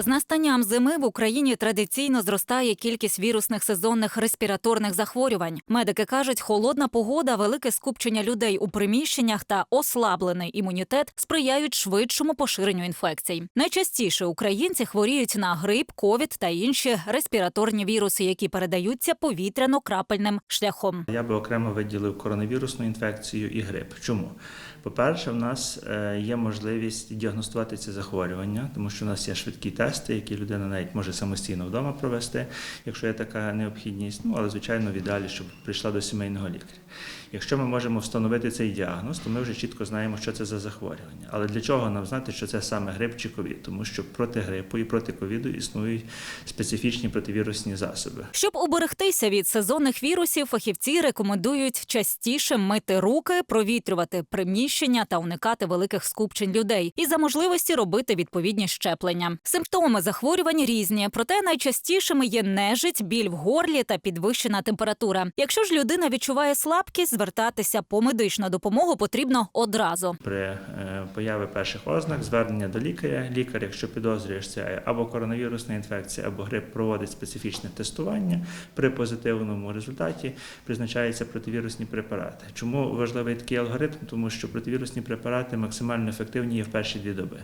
З настанням зими в Україні традиційно зростає кількість вірусних сезонних респіраторних захворювань. Медики кажуть, холодна погода, велике скупчення людей у приміщеннях та ослаблений імунітет сприяють швидшому поширенню інфекцій. Найчастіше українці хворіють на грип, ковід та інші респіраторні віруси, які передаються повітряно-крапельним шляхом. Я би окремо виділив коронавірусну інфекцію і грип. Чому? По-перше, в нас е, є можливість діагностувати ці захворювання, тому що у нас є швидкі тести, які людина навіть може самостійно вдома провести, якщо є така необхідність. Ну але звичайно, в ідеалі, щоб прийшла до сімейного лікаря. Якщо ми можемо встановити цей діагноз, то ми вже чітко знаємо, що це за захворювання. Але для чого нам знати, що це саме грип чи ковід? Тому що проти грипу і проти ковіду існують специфічні противірусні засоби. Щоб уберегтися від сезонних вірусів, фахівці рекомендують частіше мити руки, провітрювати приміщення та уникати великих скупчень людей, і за можливості робити відповідні щеплення. Симптоми захворювань різні, проте найчастішими є нежить, біль в горлі та підвищена температура. Якщо ж людина відчуває слабкість, звертатися по медичну допомогу потрібно одразу. При е, появі перших ознак звернення до лікаря. Лікар, якщо підозрюєш це або коронавірусна інфекція, або грип, проводить специфічне тестування. При позитивному результаті призначаються противірусні препарати. Чому важливий такий алгоритм? Тому що противірусні препарати максимально ефективні є в перші дві доби.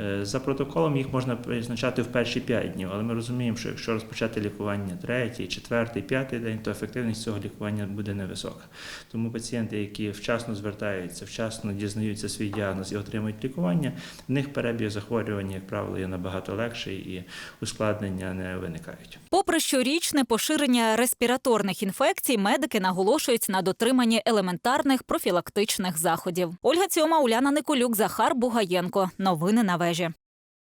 Е, За протоколом їх можна призначати в перші 5 днів, але ми розуміємо, що якщо розпочати лікування третій, четвертий, п'ятий день, то ефективність цього лікування буде невисока. Тому пацієнти, які вчасно звертаються, вчасно дізнаються свій діагноз і отримують лікування, в них перебіг захворювання, як правило, є набагато легший і ускладнення не виникають. Попри щорічне поширення респіраторних інфекцій, медики наголошують на дотриманні елементарних профілактичних заходів. Ольга Цьома, Уляна Николюк, Захар Бугаєнко. Новини на вежі.